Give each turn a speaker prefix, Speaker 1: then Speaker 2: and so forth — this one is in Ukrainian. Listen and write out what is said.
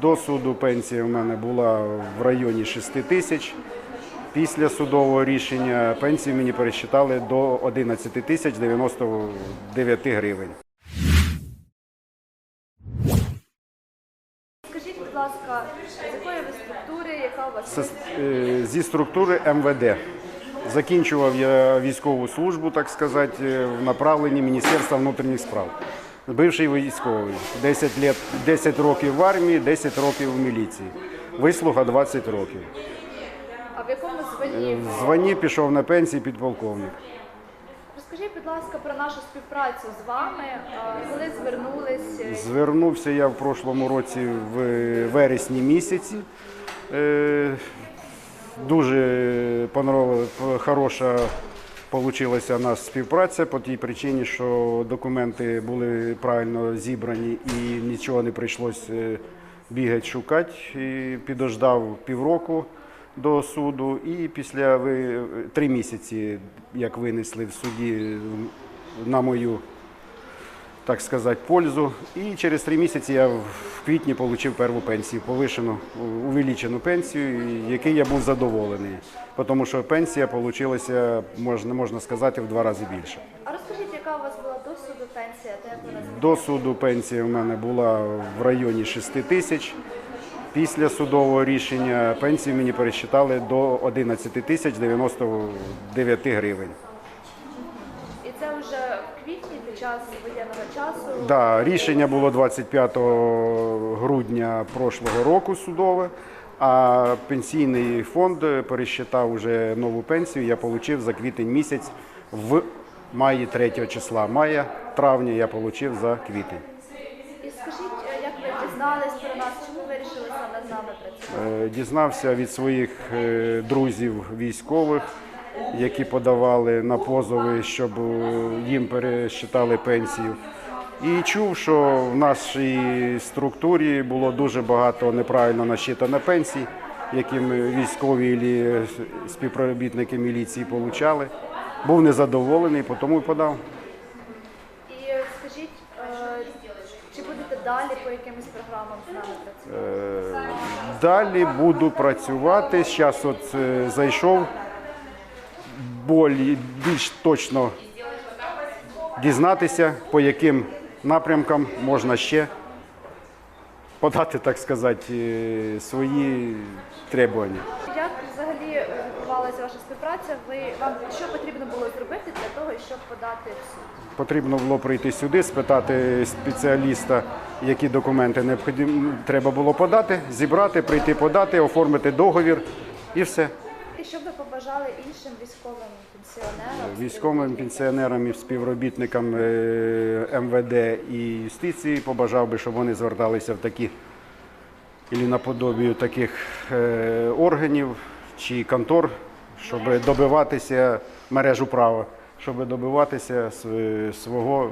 Speaker 1: До суду пенсія в мене була в районі 6 тисяч. Після судового рішення пенсію мені пересчитали до 11 тисяч 99 гривень.
Speaker 2: Скажіть, будь ласка, з якої ви структури, яка у вас
Speaker 1: Це, е, зі структури МВД. Закінчував я військову службу, так сказати, в направленні Міністерства внутрішніх справ. Бивший військовий. 10, лет, 10 років в армії, 10 років в міліції. Вислуга 20 років.
Speaker 2: а в якому званні?
Speaker 1: В званні пішов на пенсії підполковник.
Speaker 2: Розкажіть, будь ласка, про нашу співпрацю з вами. Коли звернулись?
Speaker 1: Звернувся я в прошлому році в вересні місяці. Е, Дуже понравилась, хороша вийшла у нас співпраця по тій причині, що документи були правильно зібрані і нічого не прийшлось е, бігати, шукати. І підождав півроку до суду, і після ви три місяці, як винесли в суді на мою так сказати, пользу. І через три місяці я в квітні отримав перву пенсію, повишену, увеличену пенсію, який я був задоволений. Тому що пенсія вийшла, можна, можна сказати, в два рази більше.
Speaker 2: А розкажіть, яка у вас була до суду пенсія?
Speaker 1: До суду пенсія в мене була в районі 6 тисяч. Після судового рішення пенсію мені пересчитали до 11 тисяч 99 гривень.
Speaker 2: І це вже в квітні під час воєнного часу.
Speaker 1: Да, рішення було 25 грудня прошлого року судове, а пенсійний фонд пересчитав вже нову пенсію. Я отримав за квітень місяць в маї 3 числа. Мая, травня я отримав за квітень.
Speaker 2: І скажіть, е, як ви дізнались про нас? Чому вирішили саме з нами працювати?
Speaker 1: Е, Дізнався від своїх е, друзів військових, які подавали на позови, щоб е, їм пересчитали пенсію. І чув, що в нашій структурі було дуже багато неправильно насчитано пенсій, які ми військові і співробітники міліції отримали. Був незадоволений, тому і подав.
Speaker 2: І скажіть, е, чи будете далі по якимось програмам з нами працювати?
Speaker 1: Далі буду працювати. Зараз от е, зайшов болі- більш точно дізнатися, по яким напрямкам можна ще подати, так сказати, е, свої требування.
Speaker 2: Як взагалі е, відбувалася ваша співпраця? Ви вам що потрібно було зробити для того, щоб подати в суд?
Speaker 1: Потрібно було прийти сюди, спитати спеціаліста, які документи необхідні треба було подати, зібрати, прийти подати, оформити договір і все.
Speaker 2: Що б ви побажали іншим військовим пенсіонерам?
Speaker 1: Військовим пенсіонерам і співробітникам е, МВД і юстиції побажав би, щоб вони зверталися в такі і наподобію таких е, органів чи контор, щоб добиватися мережу права, щоб добиватися свого